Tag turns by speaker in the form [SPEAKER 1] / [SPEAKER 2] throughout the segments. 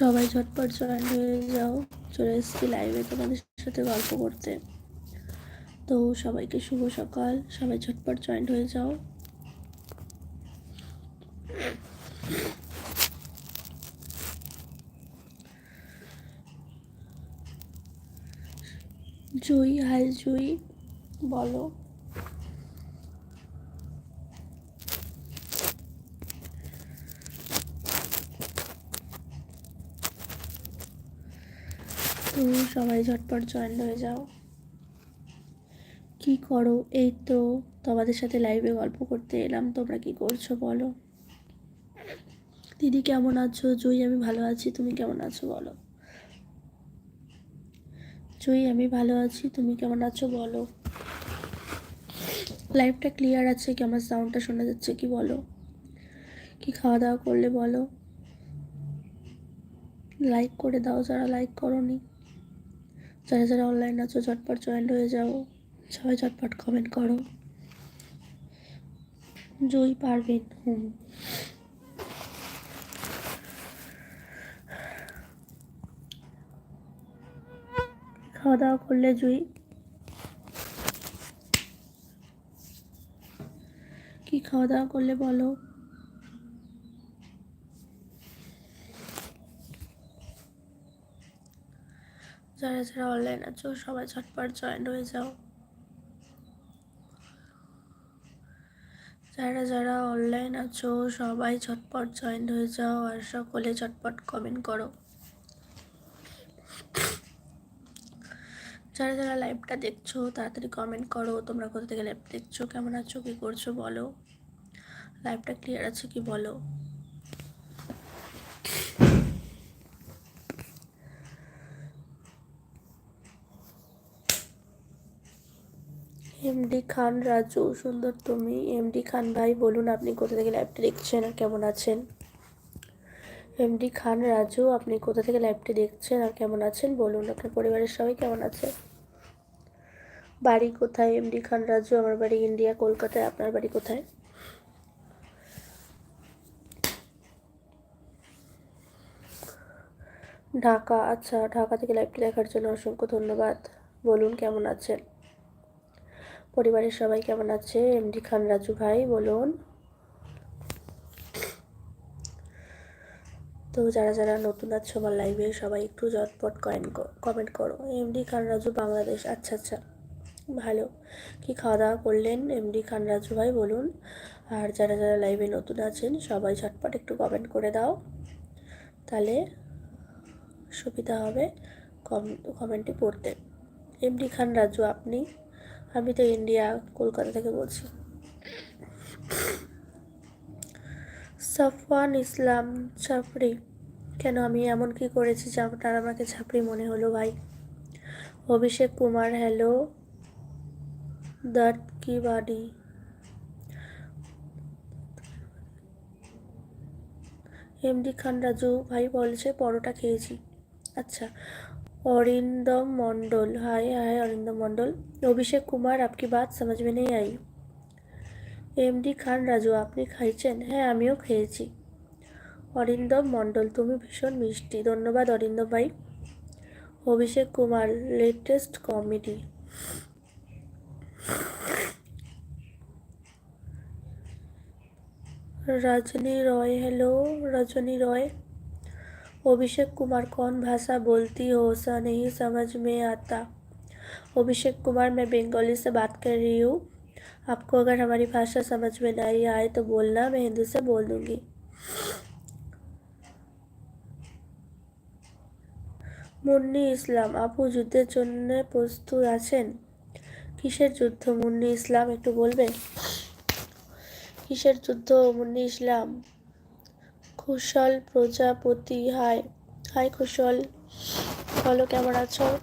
[SPEAKER 1] সবাই ঝটপট জয়েন হয়ে যাও, চলে এসেছি লাইভে তোমাদের সাথে গল্প করতে। তো সবাইকে শুভ সকাল, সবাই ঝটপট জয়েন হয়ে যাও। জুই, হাই জুই, বলো। তো সবাই ঝটপট জয়েন হয়ে যাও। কি করো? এই তো তোমাদের সাথে লাইভে গল্প করতে এলাম, তোমরা কি করছ বলো? দিদি কেমন আছো? জুই, আমি ভালো আছি, তুমি কেমন আছো বলো? জুই, আমি ভালো আছি, তুমি কেমন আছো বলো? লাইভটা ক্লিয়ার আছে কি? আমার সাউন্ডটা শোনা যাচ্ছে কি বলো? কি খাওয়া দাওয়া করলে বলো? লাইক করে দাও, যারা লাইক করনি। যারা যারা অনলাইন আছো, ঝটপট জয়েন্ট হয়ে যাও। সবাই ঝটপট কমেন্ট করো। জুই পারবেন হুম। খাওয়া দাওয়া করলে জুই। কি খাওয়া দাওয়া করলে বলো? যারা যারা অনলাইন আছো, সবাই ঝটপট জয়েন হয়ে যাও। যারা যারা অনলাইন আছো, সবাই ঝটপট জয়েন হয়ে যাও আর সকলে ঝটপট কমেন্ট করো। যারা যারা লাইভটা দেখছ, তাড়াতাড়ি কমেন্ট করো, তোমরা কোথা থেকে লাইভ দেখছ, কেমন আছো, কী করছ বলো। লাইভটা ক্লিয়ার আছে কি বলো। এমডি খান, রাজু, সুন্দর তুমি। এমডি খান, ভাই, বলুন আপনি কোথা থেকে লাইভটি দেখছেন আর কেমন আছেন? এমডি খান, রাজু, আপনি কোথা থেকে লাইভটি দেখছেন আর কেমন আছেন? বলুন, আপনার পরিবারের সবাই কেমন আছে? বাড়ি কোথায়? এমডি খান, রাজু, আমার বাড়ি ইন্ডিয়া, কলকাতায়। আপনার বাড়ি কোথায়? ঢাকা। আচ্ছা ঢাকা থেকে লাইভটি দেখার জন্য অসংখ্য ধন্যবাদ। বলুন, কেমন আছেন? পরিবারের সবাই কেমন আছে? এমডি খান, রাজু ভাই, বলুন। তো যারা যারা নতুন আছো আমার লাইভে সবাই একটু ঝটপট কয়েন কমেন্ট করো। এমডি খান, রাজু, বাংলাদেশ। আচ্ছা আচ্ছা ভালো। কি খাওয়া দাওয়া করলেন? এমডি খান, রাজু ভাই, বলুন। আর যারা যারা লাইভে নতুন আছেন, সবাই ঝটপট একটু কমেন্ট করে দাও। তাহলে সুবিধা হবে কম কমেন্টে পড়তে। এমডি খান, রাজু, আপনি? আমি তো ইন্ডিয়া, কলকাতা থেকে বলছি। সাফওয়ান ইসলাম ছাপড়ি, কেন আমি এমন কি করেছি যে আপনার আমাকে ছাপড়ি মনে হলো ভাই? অভিষেক কুমার, হ্যালো, দ্যাট কি বাডি? এমডি খান রাজু, ভাই বলছে পরোটা খেয়েছি। আচ্ছা অরিন্দম মণ্ডল হাই হাই অরিন্দম মণ্ডল অভিষেক কুমার আপনি বাত? সমাজ মে নেই আই এমডি খান, রাজু, আপনি খাইছেন? হ্যাঁ আমিও খেয়েছি। অরিন্দম মণ্ডল তুমি ভীষণ মিষ্টি। ধন্যবাদ অরিন্দম ভাই। Abhishek Kumar, latest comedy. Rajni Roy hello Rajni Roy Abhishek Kumar कौन भाषा बोलती हो सा नहीं समझ में आता अभिषेक कुमार मैं बंगाली से बात कर रही हूँ आपको अगर हमारी भाषा समझ में नहीं आए तो बोलना मैं हिंदी से बोल दूँगी মুন্নি ইসলাম আপু যুদ্ধের জন্য প্রস্তুত আছেন কিসের যুদ্ধ মুন্নি ইসলাম একটু বলবে কিসের যুদ্ধ মুন্নি ইসলাম কুশল প্রজাপতি, হাই। হাই কুশল। বলো, কেমন আছো?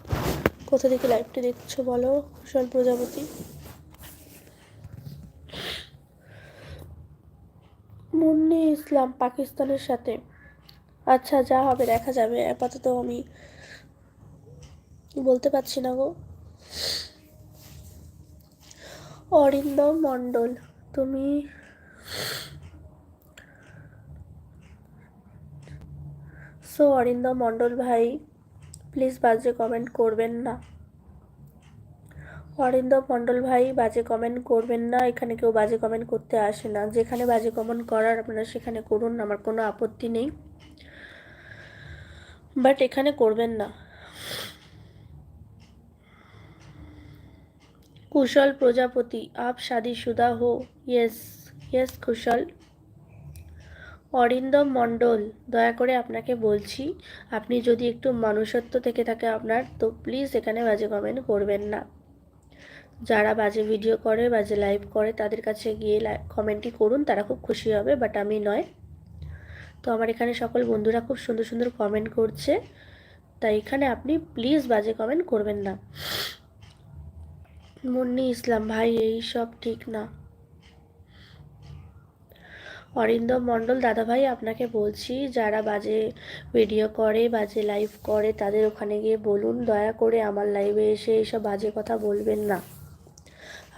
[SPEAKER 1] কোথা থেকে লাইভটি দেখছ বলো? কুশল প্রজাপতি। মুন্নি ইসলাম, পাকিস্তানের সাথে। আচ্ছা যা হবে, দেখা যাবে। আপাতত আমি বলতে পারছি না গো। অরিন্দম মণ্ডল, তুমি সো অরিন্দ মণ্ডল ভাই প্লিজ বাজে কমেন্ট করবেন না। অরিন্দ মণ্ডল ভাই, বাজে কমেন্ট করবেন না। এখানে কেউ বাজে কমেন্ট করতে আসে না। যেখানে বাজে কমেন্ট করার আপনারা সেখানে করুন, আমার কোনো আপত্তি নেই। বাট এখানে করবেন না। কুশল প্রজাপতি, আপ শাদীশুদা হো। Yes yes Kushal. Arindam Mondal, দয়া করে আপনাকে বলছি, আপনি যদি একটু মনুষ্যত্ব থেকে থাকে আপনার, তো প্লিজ এখানে বাজে কমেন্ট করবেন না। যারা বাজে ভিডিও করে, বাজে লাইভ করে, তাদের কাছে গিয়ে কমেন্টই করুন, তারা খুব খুশি হবে বাট আমি নয়। তো আমার এখানে সকল বন্ধুরা খুব সুন্দর সুন্দর কমেন্ট করছে, তাই এখানে আপনি প্লিজ বাজে কমেন্ট করবেন না। মুন্নি ইসলাম, ভাই, এই সব ঠিক না। অরিন্দম মণ্ডল দাদা ভাই আপনাকে বলছি, যারা বাজে ভিডিও করে, বাজে লাইভ করে, তাদের ওখানে গিয়ে বলুন, দয়া করে আমার লাইভে এসে এইসব বাজে কথা বলবেন না।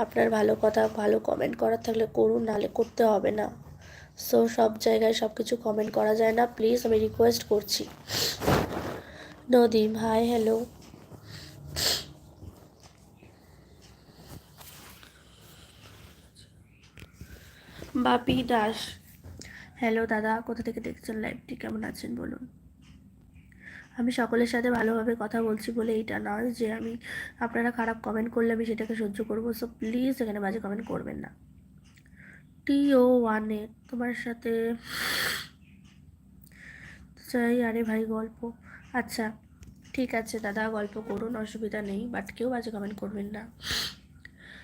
[SPEAKER 1] আপনার ভালো কথা, ভালো কমেন্ট করার থাকলে করুন, নাহলে করতে হবে না। সো সব জায়গায় সব কিছু কমেন্ট করা যায় না। প্লিজ আমি রিকোয়েস্ট করছি। Nadeem hi hello Bapi Das hello দাদা। কোথা থেকে দেখছেন লাইভটি কেমন আছেন বলুন? আমি সকলের সাথে ভালোভাবে কথা বলছি বলে এইটা নয় যে আমি আপনারা খারাপ কমেন্ট করলে আমি সেটাকে সহ্য করব। সো প্লিজ এখানে বাজে কমেন্ট করবেন না। টি ও ওয়ানে তোমার সাথে চাই, আরে ভাই, গল্প। আচ্ছা ঠিক আছে দাদা, গল্প করুন, অসুবিধা নেই বাট কেউ বাজে কমেন্ট করবেন না।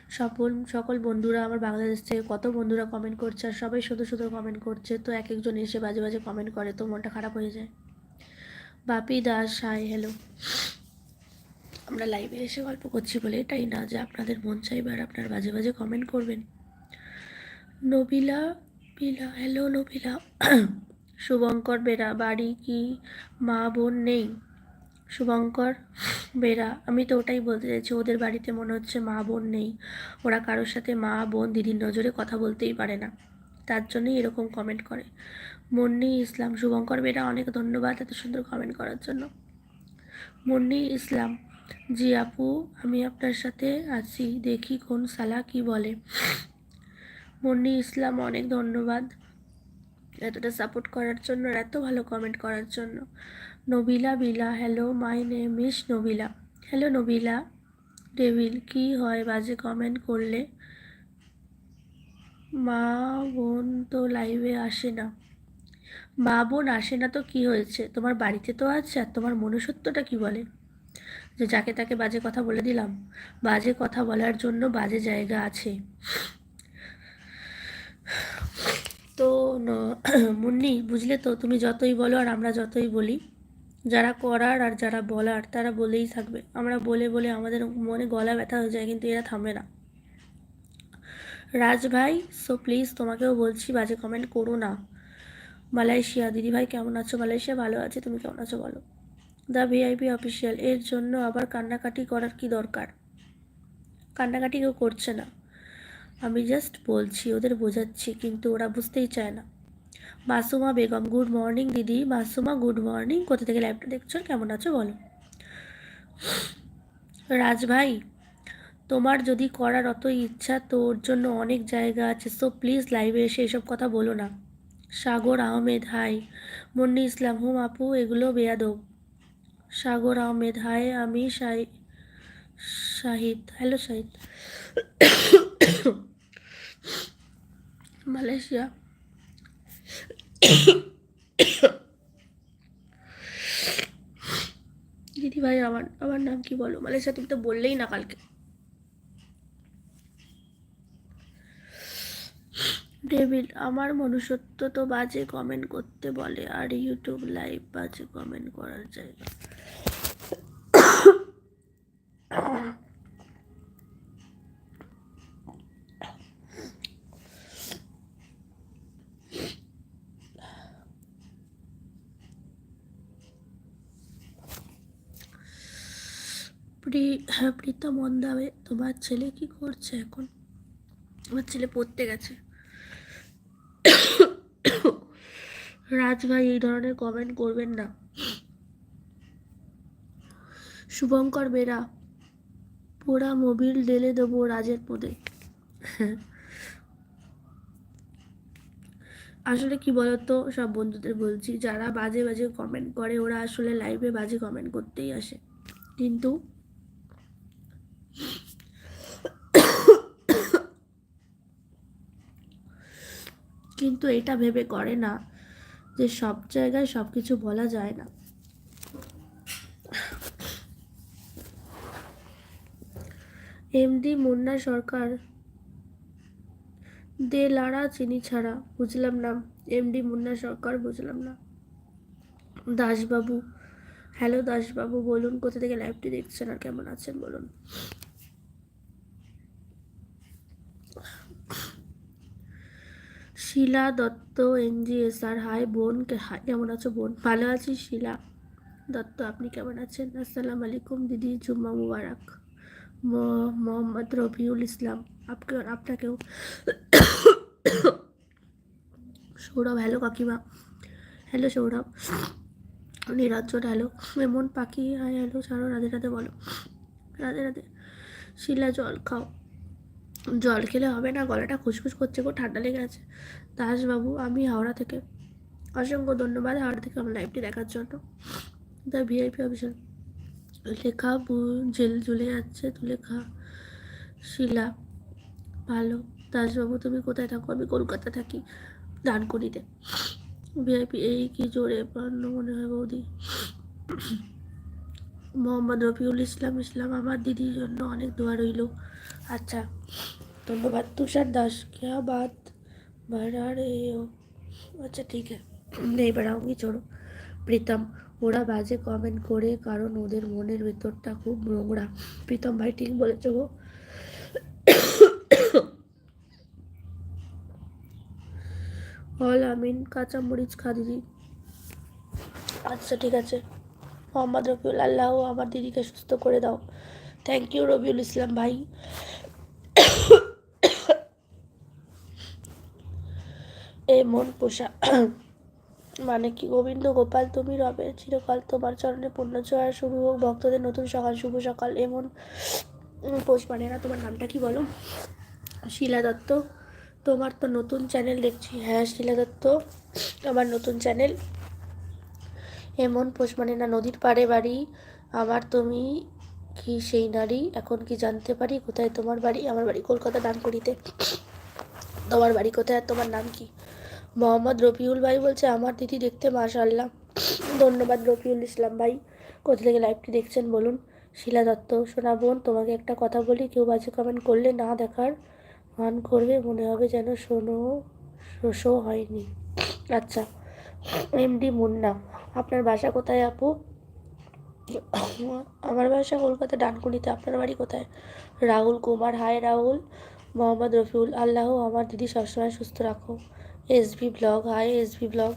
[SPEAKER 1] সকল সকল বন্ধুরা আমার বাংলাদেশ থেকে কত বন্ধুরা কমেন্ট করছে আর সবাই শুধু শুধু কমেন্ট করছে, তো এক একজন এসে বাজে বাজে কমেন্ট করে, তো মনটা খারাপ হয়ে যায়। বাপি দাস হাই হ্যালো আমরা লাইভে এসে গল্প করছি বলে এটাই না যে আপনাদের মন চাইবে আর আপনার বাজে বাজে কমেন্ট করবেন। Nabila, Bila hello Nabila. Shubhankar Bera, বাড়ি কি? মা, বোন নেই? শুভঙ্কর বেরা আমি তো ওটাই বলতে চাইছি, ওদের বাড়িতে মনে হচ্ছে মা বোন নেই। ওরা কারোর সাথে মা, বোন, দিদির নজরে কথা বলতেই পারে না। তার জন্যই এরকম কমেন্ট করে। মুন্নি ইসলাম, শুভঙ্কর বেরা অনেক ধন্যবাদ এত সুন্দর কমেন্ট করার জন্য। মুন্নি ইসলাম, জি আপু, আমি আপনার সাথে আছি, দেখি কোন সালা কি বলে। মুন্নি ইসলাম, অনেক ধন্যবাদ এতটা সাপোর্ট করার জন্য আর এত ভালো কমেন্ট করার জন্য। Nabila Bila, hello, my name is Nabila. Hello, Nabila, devil, কি হয় বাজে কমেন্ট করলে? মা বোন তো লাইভে আসে না। মা বোন আসে না তো কি হয়েছে? তোমার বাড়িতে তো আছে আর তোমার মনুষ্যত্বটা কি বলে? যে যাকে তাকে বাজে কথা বলে দিলাম। বাজে কথা বলার জন্য বাজে জায়গা আছে। তো মুন্নি, বুঝলে তো তুমি যতই বলো আর আমরা যতই বলি। যারা করার আর যারা বলার, তারা বলেই থাকবে। আমরা বলে বলে আমাদের মনে গলা ব্যথা হয়ে যায়, কিন্তু এরা থামবে না। রাজ ভাই সো প্লিজ তোমাকেও বলছি, বাজে কমেন্ট করো না। মালয়েশিয়া, দিদি ভাই কেমন আছো? মালয়েশিয়া ভালো আছে, তুমি কেমন আছো বলো। দ্য ভিআইপি অফিসিয়াল এর জন্য আবার কান্নাকাটি করার কি দরকার? কান্নাকাটি কেউ করছে না। আমি জাস্ট বলছি, ওদের বোঝাচ্ছি, কিন্তু ওরা বুঝতেই চায় না। মাসুমা বেগম, গুড মর্নিং দিদি। Masuma, good morning. কোথা থেকে লাইভটা দেখছ? কেমন আছো বলো। রাজ ভাই, তোমার যদি করার অত ইচ্ছা তো ওর জন্য অনেক জায়গা আছে সো প্লিজ লাইভে এসে এসব কথা বলো না। সাগর আহমেদ হাই মুন্নি ইসলাম, হুম আপু, এগুলো বেয়াদব। সাগর আহমেদ হাই আমি শাহি, শাহিদ হ্যালো শাহিদ। মালয়েশিয়া। দিদি ভাই, আমার আমার নাম কি বলো? মালয়েশিয়া তুমি তো বললেই না কালকে। ডেভিড, আমার মনুষ্যত্ব তো বাজে কমেন্ট করতে বলে, আর ইউটিউব লাইভ বাজে কমেন্ট করার জায়গা প্রি হ্যাঁ প্রীতম মন্দাবে তোমার ছেলে কি করছে এখন? আমার ছেলে পড়তে গেছে। রাজ ভাই, এই ধরনের কমেন্ট করবেন না। শুভঙ্কর বেরা, পোড়া মোবিল ঢেলে দেবো রাজের পদে। আসলে কি বলতো, সব বন্ধুদের বলছি, যারা বাজে বাজে কমেন্ট করে, ওরা আসলে লাইভে বাজে কমেন্ট করতেই আসে। কিন্তু কিন্তু এটা ভেবে করে না যে সব জায়গায় সব কিছু বলা যায় না। এমডি মুন্না সরকার, দে লাড়া চিনি ছাড়া, বুঝলাম না। এমডি মুন্না সরকার, বুঝলাম না। দাসবাবু, হ্যালো দাসবাবু, বলুন কোথা থেকে লাইভটি দেখছেন আর কেমন আছেন বলুন। শিলা দত্ত এনজিএসআর হাই বোন কেমন আছো বোন? ভালো আছি শিলা দত্ত, আপনি কেমন আছেন? আসসালামু আলাইকুম দিদি, জুম্মা মুবারক। মোহাম্মদ রবিউল ইসলাম আপকে আপনাকেও। সৌরভ, হ্যালো কাকিমা। Hello Sourav. Niranjan hello. Emon Pakhi, hi, hello, ছাড়ো, রাধে রাধে বলো। রাধে রাধে। শিলা, জল খাও। জল খেলে হবে না, গলাটা খুসখুস করছে গো ঠান্ডা লেগে আছে। দাসবাবু, আমি হাওড়া থেকে। অসংখ্য ধন্যবাদ হাওড়া থেকে আমার লাইভটি দেখার জন্য। দ্য ভিআইপি অফিসার লেখা জেল জ্বলে যাচ্ছে তো লেখা। শিলা, ভালো। দাসবাবু, তুমি কোথায় থাকো? আমি কলকাতা থাকি ডানকুনিতে ভিআইপি এই কি জোরে পান্ন মনে হয় বৌদি? মোহাম্মদ রফিউল ইসলাম ইসলাম আমার দিদির জন্য অনেক দোয়া রইল। আচ্ছা ধন্যবাদ তুষার দাস क्या बात बढ़ा रहे हो আচ্ছা ঠিক আছে নেই বেড়াউঙ্গি চড়ো প্রীতম ওরা বাজে কমেন্ট করে কারণ ওদের মনের ভেতরটা খুব নোংরা প্রীতম ভাই ঠিক বলেছো গো অল আমিন কাঁচা মরিচ খা দিদি আচ্ছা ঠিক আছে মোহাম্মদ রবিউল আল্লাহ আমার দিদিকে সুস্থ করে দাও থ্যাংক ইউ রবিউল ইসলাম ভাই এ মন পোষা। মানে কি, গোবিন্দ গোপাল, তুমি রবে, চিরকাল তোমার চরণে পূর্ণ পুণ্যচয়া শুরু হোক ভক্তদের নতুন সকাল, শুভ সকাল, এমন পোষ মানে না, তোমার নামটা কি বলো? শিলা দত্ত, তোমার তো নতুন চ্যানেল দেখছি। হ্যাঁ শিলা দত্ত, আমার নতুন চ্যানেল এমন পোষ মানে না, নদীর পাড়ে বাড়ি, আমার তুমি কি সেই নারী? এখন কি জানতে পারি? কোথায় তোমার বাড়ি? আমার বাড়ি কলকাতা ডানকুনিতে তোমার বাড়ি কোথায় আর তোমার নাম কি? মোহাম্মদ রফিউল ভাই বলছে, আমার দিদি দেখতে মাশাল্লাহ ধন্যবাদ রফিউল ইসলাম ভাই। কোথা থেকে লাইভটি দেখছেন বলুন? শিলা দত্ত সোনা বোন, তোমাকে একটা কথা বলি, কেউ বাজে কমেন্ট করলে না দেখার মান করবে, মনে হবে যেন শোনো শোষো হয়নি। আচ্ছা এমডি মুন্না, আপনার বাসা কোথায় আপু? আমার বাসা কলকাতা ডানকুনিতে, আপনার বাড়ি কোথায়? রাহুল কুমার, হায় রাহুল। মোহাম্মদ রফিউল, আল্লাহ, আমার দিদি সবসময় সুস্থ রাখো। SB blog, hi SB blog.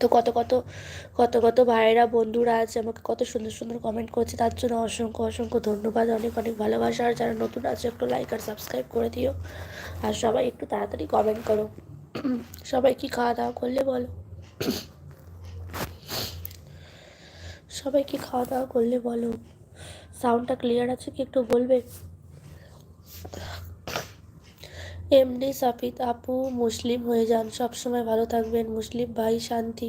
[SPEAKER 1] তো কত কত কত কত ভাইয়েরা, বন্ধুরা আছে, আমাকে কত সুন্দর সুন্দর কমেন্ট করছে, তার জন্য অসংখ্য অসংখ্য ধন্যবাদ, অনেক অনেক ভালোবাসা। আর যারা নতুন আছে, একটু লাইক আর সাবস্ক্রাইব করে দিও। আর সবাই একটু তাড়াতাড়ি কমেন্ট করো। সবাই কি খাওয়া দাওয়া করলে বলো? সবাই কি খাওয়া দাওয়া করলে বলো? সাউন্ডটা ক্লিয়ার আছে কি একটু বলবে? এমডি সাফিদ আপু, মুসলিম হয়ে যান। সবসময় ভালো থাকবেন। মুসলিম ভাই, শান্তি।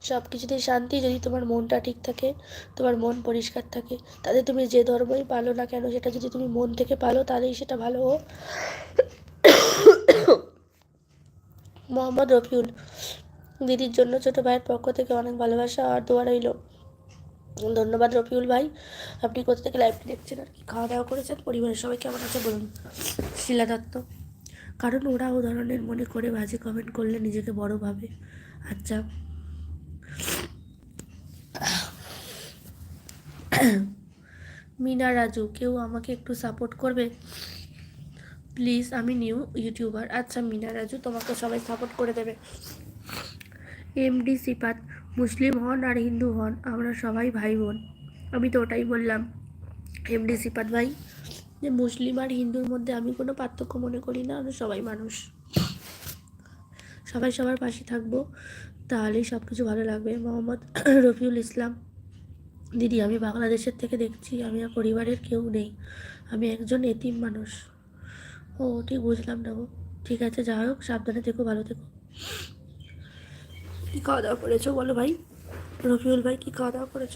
[SPEAKER 1] সব কিছুতেই শান্তি। যদি তোমার মনটা ঠিক থাকে, তোমার মন পরিষ্কার থাকে তাতে তুমি যে ধর্মই পালো না কেন, সেটা যদি তুমি মন থেকে পালো, তাহলেই সেটা ভালো। হোক মোহাম্মদ রফিউল দিদির জন্য ছোট ভাইয়ের পক্ষ থেকে অনেক ভালোবাসা আর দোয়া রইল। ধন্যবাদ রফিউল ভাই। আপনি কোথা থেকে লাইভটি দেখছেন আর কি? খাওয়া দাওয়া করেছেন? পরিবারের সবাই কেমন আছে বলুন? শিলা দত্ত। কারণ ওরা ও ধরনের মনে করে, বাজে কমেন্ট করলে নিজেকে বড় ভাবে। আচ্ছা। মিনা রাজু, কেউ আমাকে একটু সাপোর্ট করবে? প্লিজ আমি নিউ ইউটিউবার আচ্ছা মিনা রাজু, তোমাকে সবাই সাপোর্ট করে দেবে। এমডি সিপাত মুসলিম হন আর হিন্দু হন, আমরা সবাই ভাই বোন আমি তো ওটাই বললাম। এমডি সিপাত ভাই, যে মুসলিম আর হিন্দুর মধ্যে আমি কোনো পার্থক্য মনে করি না আমরা সবাই মানুষ। সবাই সবার পাশে থাকব, তাহলেই সব কিছু ভালো লাগবে। মোহাম্মদ রফিউল ইসলাম, দিদি, আমি বাংলাদেশের থেকে দেখছি, আমি আর পরিবারের কেউ নেই, আমি একজন এতিম মানুষ। ও, ঠিক বুঝলাম না ঠিক আছে যা হোক, সাবধানে থেকো, ভালো থেকো। কী খাওয়া দাওয়া করেছ বলো ভাই? রফিউল ভাই, কী খাওয়া দাওয়া করেছ?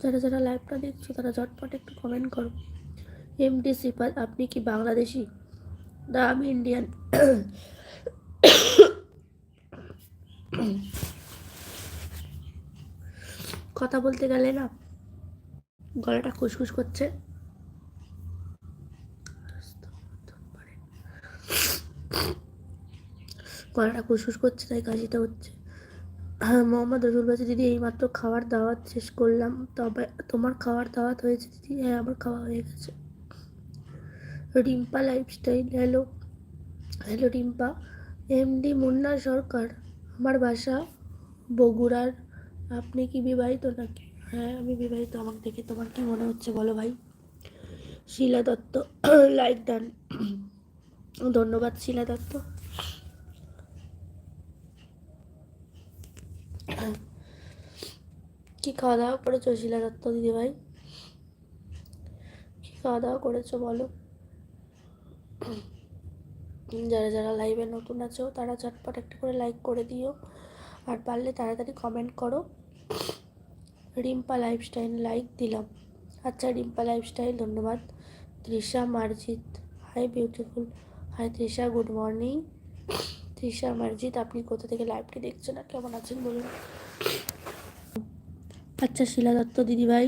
[SPEAKER 1] যারা যারা লাইভটা দেখছ, তারা ঝটপট একটু কমেন্ট করো। এমডি সিপাল আপনি কি বাংলাদেশি? না, আমি ইন্ডিয়ান কথা বলতে গেলে না, গলাটা খুসখুস করছে। গলাটা খুসখুস করছে, তাই কাশিটা হচ্ছে। হ্যাঁ মোহাম্মদ রসুল বাসি দিদি, এইমাত্র খাওয়ার দাওয়াত শেষ করলাম। তবে তোমার খাওয়ার দাওয়াত হয়েছে, দিদি? হ্যাঁ আমার খাওয়া হয়ে গেছে। Rimpa lifestyle hello hello Rimpa. MD Munna Sarkar, আমার বাসা বগুড়ার আপনি কি বিবাহিত নাকি? হ্যাঁ আমি বিবাহিত। আমাকে দেখে তোমার কি মনে হচ্ছে বলো ভাই? শিলা দত্ত, লাইক ডান ধন্যবাদ শিলা দত্ত। কি খাওয়া দাওয়া করেছ শিলা দত্ত দিদিভাই কি খাওয়া দাওয়া করেছ বলো? যারা যারা লাইভে নতুন আছো, তারা চটপট একটা করে লাইক করে দিও। আর পারলে তাড়াতাড়ি কমেন্ট করো। রিম্পা লাইফস্টাইল, লাইক দিলাম। আচ্ছা রিম্পা লাইফস্টাইল, ধন্যবাদ। Trisha Marjit hi beautiful. Hi Trisha, good morning. Trisha Marjit আপনি কোথা থেকে লাইভটি দেখছেন আর কেমন আছেন বলুন। আচ্ছা শিলা দত্ত দিদিভাই,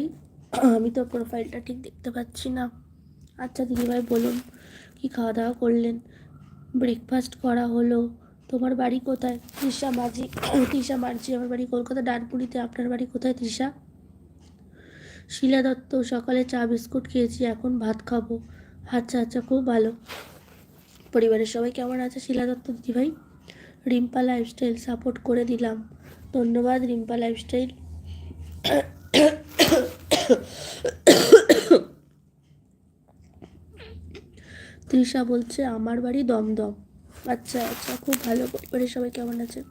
[SPEAKER 1] আমি তো প্রোফাইলটা ঠিক দেখতে পাচ্ছি না। আচ্ছা দিদিভাই, বলুন, কি খাওয়া দাওয়া করলেন? ব্রেকফাস্ট করা হলো। তোমার বাড়ি কোথায়? তৃষা মাঝি, তৃষা মার্জি আমার বাড়ি কলকাতা, ডানপুরিতে। আপনার বাড়ি কোথায়, তৃষা? শিলা দত্ত, সকালে চা, বিস্কুট খেয়েছি, এখন ভাত খাব। আচ্ছা আচ্ছা খুব ভালো। পরিবারের সবাই কেমন আছে? শিলা দত্ত দিদিভাই? রিম্পা লাইফস্টাইল সাপোর্ট করে দিলাম। ধন্যবাদ, রিম্পা লাইফস্টাইল তৃষা বলছে, আমার বাড়ি দমদম। আচ্ছা আচ্ছা খুব ভালো পরিবারের সবাই কেমন আছে?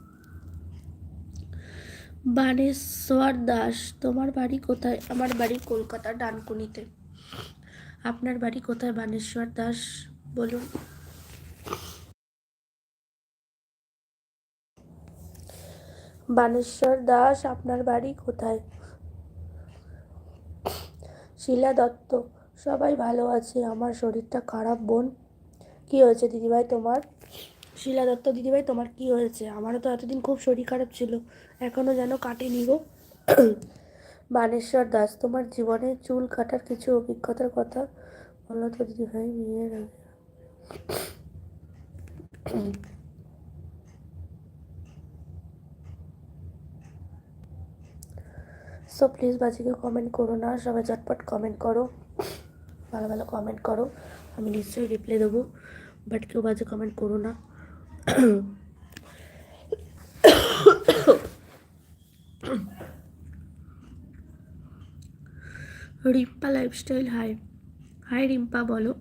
[SPEAKER 1] বানেশ্বর দাস, তোমার বাড়ি কোথায়? আমার বাড়ি কলকাতা, ডানকুনিতে। আপনার বাড়ি কোথায়, বানেশ্বর দাস? বলুন। বানেশ্বর দাস, আপনার বাড়ি কোথায়? শিলা দত্ত, সবাই ভালো আছে। আমার শরীরটা খারাপ, বোন। কি হয়েছে দিদিভাই, তোমার? শিলা দত্ত দিদিভাই, তোমার কি হয়েছে? আমারও তো এতদিন খুব শরীর খারাপ ছিল। এখনও যেন কাটেনি গো। বানেশ্বর দাস, তোমার জীবনে চুল কাটার কিছু অভিজ্ঞতার কথা বলো তো দিদিভাই বিয়ের আগে। সো প্লিজ বাজিকে কমেন্ট করো না, সবাই ঝটপট কমেন্ট করো। ভালো ভালো কমেন্ট করো। আমি নিশ্চয়ই রিপ্লাই দেবো বাট কেউ বাজে কমেন্ট করো না। Rimpa lifestyle hi hi Rimpa, বলো।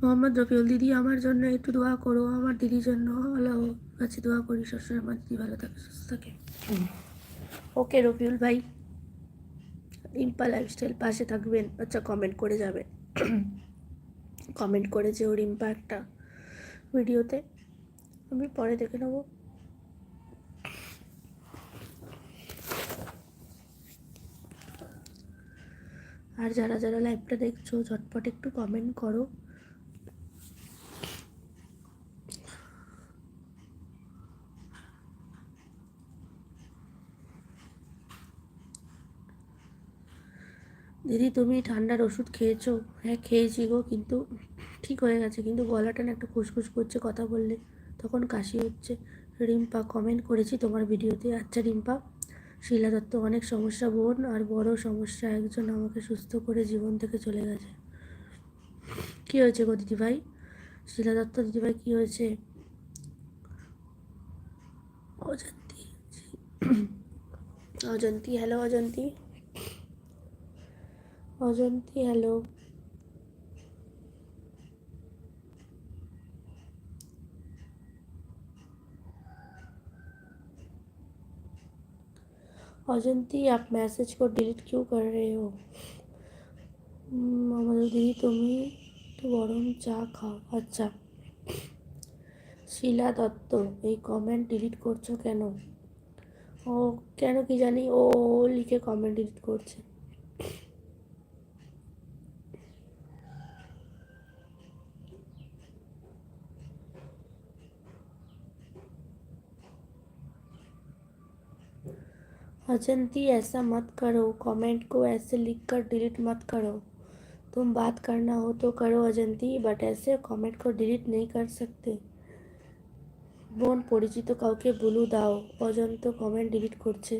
[SPEAKER 1] মোহাম্মদ রফিউল দিদি, আমার জন্য একটু দোয়া করো, আমার দিদির জন্য। ভালো কাছে দোয়া করি, সবসময় আমার দিদি ভালো থাকে, সুস্থ থাকে। ওকে রফিউল ভাই, রিম্পা লাইফস্টাইল পাশে থাকবেন আচ্ছা কমেন্ট করে যাবেন কমেন্ট করেছে ও রিম্পা একটা। ভিডিওতে। আমি পরে দেখে নেব। আর যারা যারা লাইভটা দেখছ, ঝটপট একটু কমেন্ট করো। দিদি, তুমি ঠান্ডার ওষুধ খেয়েছো? হ্যাঁ খেয়েছি গো, কিন্তু ঠিক হয়ে গেছে। কিন্তু গলাটা না একটু খুসখুস করছে কথা বললে। তখন কাশি হচ্ছে। রিম্পা কমেন্ট করেছি তোমার ভিডিওতে। আচ্ছা রিম্পা, শিলা দত্ত অনেক সমস্যা বোন আর বড় সমস্যা। একজন আমাকে সুস্থ করে জীবন থেকে চলে গেছে। কি হয়েছে গো দিদিভাই? শিলা দত্ত দিদিভাই, কি হয়েছে? অজান্তি অজন্তি হ্যালো অজন্তি। অজন্তি হ্যালো অজন্তি आप मैसेज को डिलीट क्यों कर रहे हो আমাদের দিদি তুমি একটু গরম চা খাও আচ্ছা শিলা দত্ত এই কমেন্ট ডিলিট করছো কেন ও কেন কি জানি ও ও লিখে কমেন্ট ডিলিট করছে अजंती ऐसा मत करो कमेंट को ऐसे लिख कर डिलीट मत करो तुम बात करना हो तो करो अजंती बट ऐसे कमेंट को डिलीट नहीं कर सकते বোন পরিচিত কাউকে ব্লু দাও অজন্ত কমেন্ট ডিলিট করছে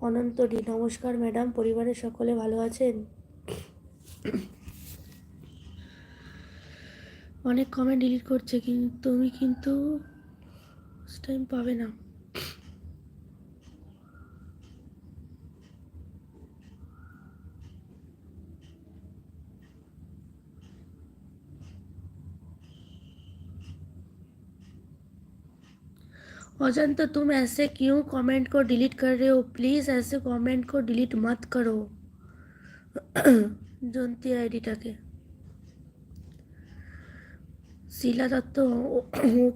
[SPEAKER 1] অনন্ত ডি নমস্কার ম্যাডাম পরিবারের সকলে ভালো আছেন অনেক কমেন্ট ডিলিট করছে কিন্তু তুমি কিন্তু টাইম পাবে না अजंत तुम ऐसे क्यों कमेंट को डिलीट कर रहे हो प्लीज़ ऐसे कमेंट को डिलीट मत करो জন্তি আইডিটাকে শিলা দত্ত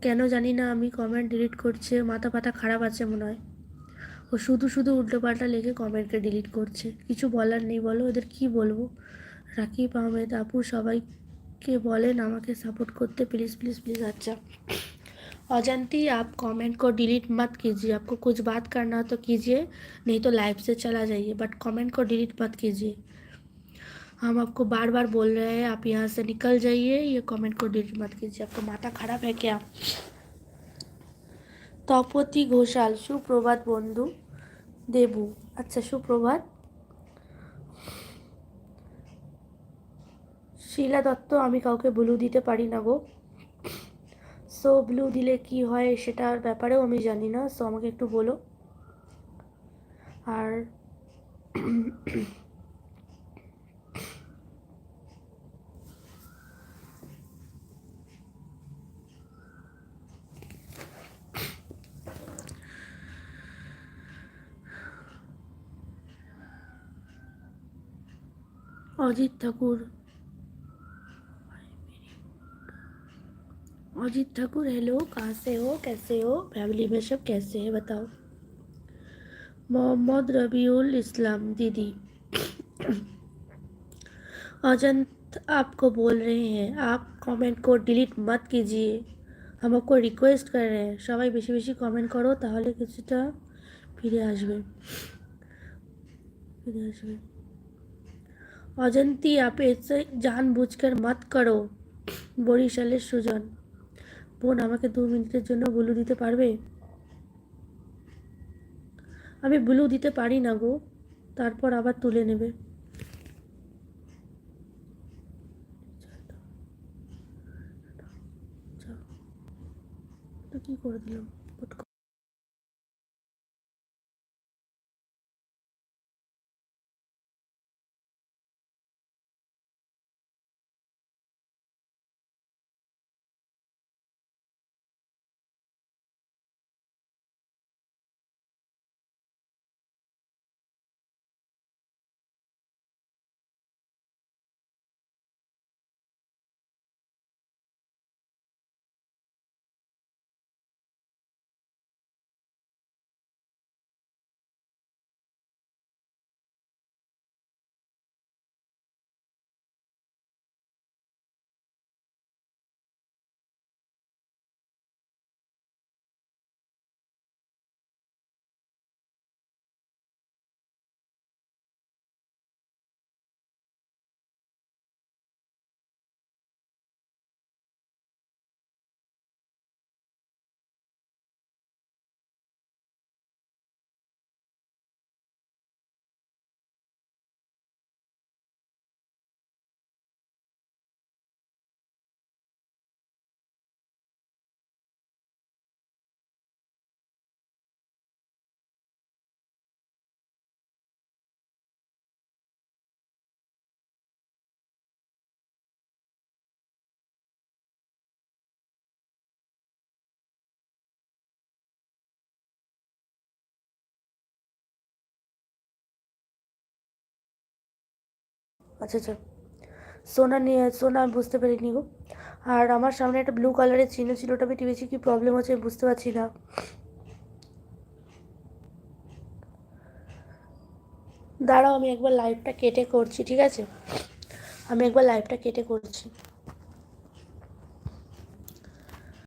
[SPEAKER 1] কেন জানি না, আমি কমেন্ট ডিলিট করছে, মাথা পাতা খারাপ আছে মনে হয়। ও শুধু শুধু উল্টোপাল্টা লেগে কমেন্টকে ডিলিট করছে। কিছু বলার নেই, বলো ওদের কি বলব? রাকিব আহমেদ আপু সবাইকে বলেন আমাকে সাপোর্ট করতে প্লিজ প্লিজ প্লিজ আচ্ছা। অজান্তি আপ কমেন্ট কো ডিলিট মত কিজিয়ে। आपको कुछ বাত করনা हो কিজিয়ে, নেই তো तो लाइव से चला जाइए बट कमेंट को डिलीट मत हम आपको बार बार बोल रहे हैं आप यहाँ से निकल जाइए ये कमेंट को डिलीट मत कीजिए आपको माथा खराब है क्या তপতি ঘোষাল সুপ্রভাত বন্ধু দেবু আচ্ছা সুপ্রভাত শিলা দত্ত আমি কাউকে ব্লু দিতে পারি না গো সো ব্লু দিলে কি হয় সেটার ব্যাপারেও আমি জানি না সো আমাকে একটু বলো আর अजीत ठाकुर अजीत ठाकुर हेलो कहाँ से हो कैसे हो फैमिली में सब कैसे है बताओ मोहम्मद रबीउल इस्लाम दीदी अजंत आपको बोल रहे हैं आप कमेंट को डिलीट मत कीजिए हम आपको রিকোয়েস্ট कर रहे हैं সবাই বেশি বেশি কমেন্ট করো তাহলে কিছুটা ফিরে আসবে ফিরে আসবে অজান্তি আপে জান বুঝকার মাত করো বরিশালের সুজন বোন আমাকে দু মিনিটের জন্য ব্লু দিতে পারবে আমি ব্লু দিতে পারি না গো তারপর আবার তুলে নেবে কি করে দিলাম আচ্ছা আচ্ছা। সোনা নিয়ে, সোনা আমি বুঝতে পারিনি গো। আর আমার সামনে একটা ব্লু কালারের চিহ্ন ছিল, ওটা আমি বেশি কী প্রবলেম হচ্ছে আমি বুঝতে পারছি না। দাঁড়াও, আমি একবার লাইভটা কেটে করছি, ঠিক আছে? আমি একবার লাইভটা কেটে করছি।